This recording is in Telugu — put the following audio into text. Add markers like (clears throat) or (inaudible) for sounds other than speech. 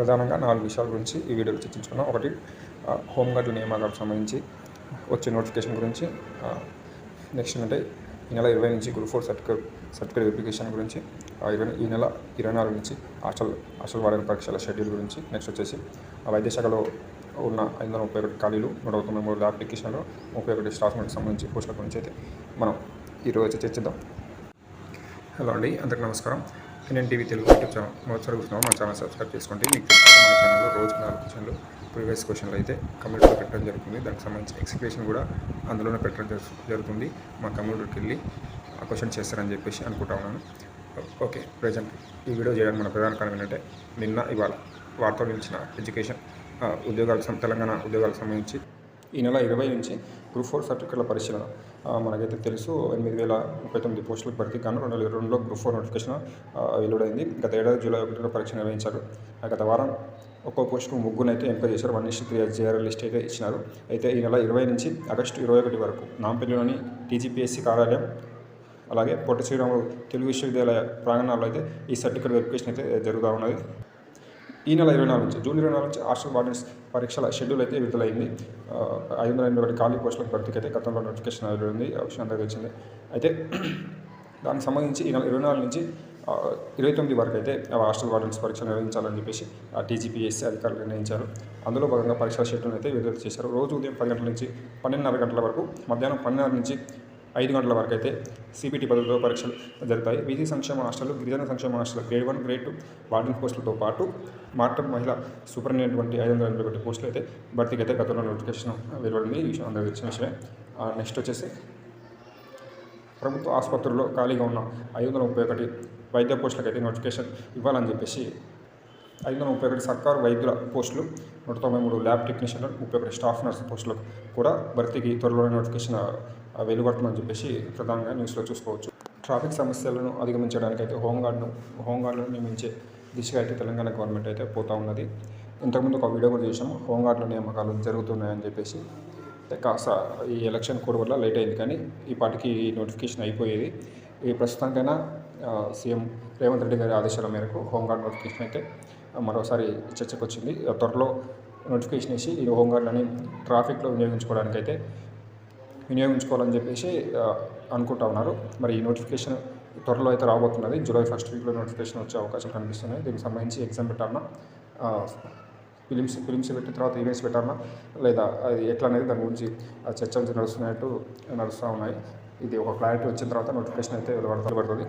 ప్రధానంగా నాలుగు విషయాల గురించి ఈ వీడియోలో చర్చించుకున్నాం. ఒకటి హోంగార్డుల హోంగార్డు నియామకాలకు సంబంధించి వచ్చే నోటిఫికేషన్ గురించి నెక్స్ట్ అంటే ఈ నెల ఇరవై నుంచి group four certificate certificate verification గురించి ఆ ఇరవై ఈ నెల ఇరవై నాలుగు నుంచి హాస్టల్ హాస్టల్ వార్డెన్ పరీక్షల షెడ్యూల్ గురించి నెక్స్ట్ వచ్చేసి ఆ ఉన్న ఐదు వందల ముప్పై ఒకటి ఖాళీలు నూట తొంభై మూడు అప్లికేషన్లో ముప్పై ఒకటి స్టాఫ్మెంట్కి సంబంధించి పోస్టుల గురించి అయితే మనం ఈరోజు చర్చిద్దాం. హలో అండి అందరికీ నమస్కారం. N N TV Telugu YouTube channel మొదటిసారి చూస్తున్నాం మా ఛానల్ సబ్స్క్రైబ్ చేసుకోండి. మీకు మా ఛానల్లో రోజు నాలుగు క్వశ్చన్లు ప్రీవియస్ క్వశ్చన్లు అయితే కమ్యూనిటీలో పెట్టడం జరుగుతుంది. దానికి సంబంధించి ఎక్స్ప్లెనేషన్ కూడా అందులోనే పెట్టడం జరుగుతుంది. మా కమ్యూనిటీకి వెళ్ళి ఆ క్వశ్చన్ చేస్తారని చెప్పేసి అనుకుంటా ఉన్నాను. ఓకే ప్రజెంట్ ఈ వీడియో చేయడానికి మన ప్రధాన కారణం ఏంటంటే నిన్న ఇవాళ వార్తలు నిలిచిన ఎడ్యుకేషన్ ఉద్యోగాలకు సం- తెలంగాణ ఉద్యోగాలకు సంబంధించి ఈ నెల ఇరవై నుంచి గ్రూప్ ఫోర్ సర్టిఫికెట్ల పరిశీలన. మనకైతే తెలుసు ఎనిమిది వేల ముప్పై తొమ్మిది పోస్టులకు భర్తీ గాను రెండు వేల ఇరవై రెండులో గ్రూప్ ఫోర్ నోటిఫికేషన్ వెలువడైంది. గత ఏడాది జూలై ఒకటిలో పరీక్ష నిర్వహించారు. గత వారం ఒక్కో పోస్టుకు ముగ్గురు అయితే ఎంపిక చేశారు. One issue three J R list అయితే ఇచ్చినారు. అయితే ఈ నెల ఇరవై నుంచి ఆగస్టు ఇరవై ఒకటి వరకు నాంపల్లిలోని టీజీపీఎస్సీ కార్యాలయం అలాగే పొట్టి శ్రీరాములు తెలుగు విశ్వవిద్యాలయ ప్రాంగణాల్లో అయితే ఈ సర్టిఫికేట్ వెరిఫికేషన్ అయితే జరుగుతూ ఉన్నది. ఈ నెల ఇరవై నాలుగు నుంచి జూన్ ఇరవై నాలుగు నుంచి హాస్టల్ వార్డెన్స్ పరీక్షల షెడ్యూల్ అయితే విడుదలైంది ఐదు వందల ఎనభై ఒకటి ఖాళీ పోస్టులకు భర్తీకి అయితే గతంలో నోటిఫికేషన్ వెలువడింది విషయం అందరికీ వచ్చింది అయితే (clears throat) దానికి సంబంధించి ఈ నెల ఇరవై నాలుగు నుంచి ఇరవై తొమ్మిది వరకు అయితే ఆ హాస్టల్ వార్డెన్స్ పరీక్ష నిర్వహించాలని చెప్పేసి టీజీపీఎస్సీ అధికారులు నిర్ణయించారు. అందులో భాగంగా పరీక్షల షెడ్యూల్ అయితే విడుదల చేశారు. రోజు ఉదయం పది గంటల నుంచి పన్నెండున్నర గంటల వరకు మధ్యాహ్నం పన్నెండున్నర నుంచి ఐదు గంటల వరకు అయితే సిపిటి పదవితో పరీక్షలు జరుగుతాయి. బీసీ సంక్షేమ హాస్టల్ గిరిజన సంక్షేమ hostel grade one grade two warden పోస్టులతో పాటు మార్టం మహిళ సూపరింటెండెంట్ వంటి ఐదు వందల ఎనభై ఒకటి పోస్టులు అయితే భర్తీకి అయితే గతంలో నోటిఫికేషన్ వెలువడింది. ఈ విషయం అందరికీ తెలిసిన విషయమే. నెక్స్ట్ వచ్చేసి ప్రభుత్వ ఆసుపత్రుల్లో ఖాళీగా ఉన్న ఐదు వందల ముప్పై ఒకటి వైద్య పోస్టులకు అయితే నోటిఫికేషన్ ఇవ్వాలని చెప్పేసి ఐదు వందల ముప్పై ఒకటి సర్కారు వైద్యుల పోస్టులు నూట తొంభై మూడు ల్యాబ్ టెక్నీషియన్లు ముప్పై ఒకటి స్టాఫ్ నర్స్ పోస్టులకు కూడా భర్తీకి త్వరలోనే నోటిఫికేషన్ వెలువడుతుందని చెప్పేసి ప్రధానంగా న్యూస్లో చూసుకోవచ్చు. ట్రాఫిక్ సమస్యలను అధిగమించడానికి అయితే హోంగార్డ్ను హోంగార్డులను నియమించే దిశగా అయితే తెలంగాణ గవర్నమెంట్ అయితే పోతా ఉన్నది. ఇంతకుముందు ఒక వీడియో కూడా చేసాము హోంగార్డుల నియామకాలు జరుగుతున్నాయని చెప్పేసి. కాస్త ఈ ఎలక్షన్ కోడ్ వల్ల లేట్ అయింది కానీ ఈ పాటికి ఈ నోటిఫికేషన్ అయిపోయేది. ఈ ప్రస్తుతానికైనా సీఎం రేవంత్ రెడ్డి గారి ఆదేశాల మేరకు హోంగార్డ్ నోటిఫికేషన్ అయితే మరోసారి చర్చకు వచ్చింది త్వరలో నోటిఫికేషన్ ఇచ్చి ఈ హోంగార్డులని ట్రాఫిక్లో వినియోగించుకోవడానికైతే వినియోగించుకోవాలని చెప్పేసి అనుకుంటా ఉన్నారు. మరి ఈ నోటిఫికేషన్ త్వరలో అయితే రాబోతున్నది. జూలై ఫస్ట్ వీక్లో నోటిఫికేషన్ వచ్చే అవకాశం కనిపిస్తున్నాయి. దీనికి సంబంధించి ఎగ్జామ్ పెట్టాలన్నా ఫిలిమ్స్ ఫిలిమ్స్ పెట్టిన తర్వాత ఈవెంట్స్ పెట్టాలన్నా లేదా అది ఎట్లా అనేది దాని గురించి చర్చలు నడుస్తున్నట్టు నడుస్తూ ఉన్నాయి. ఇది ఒక క్లారిటీ వచ్చిన తర్వాత నోటిఫికేషన్ అయితే వెలువడతా పడుతుంది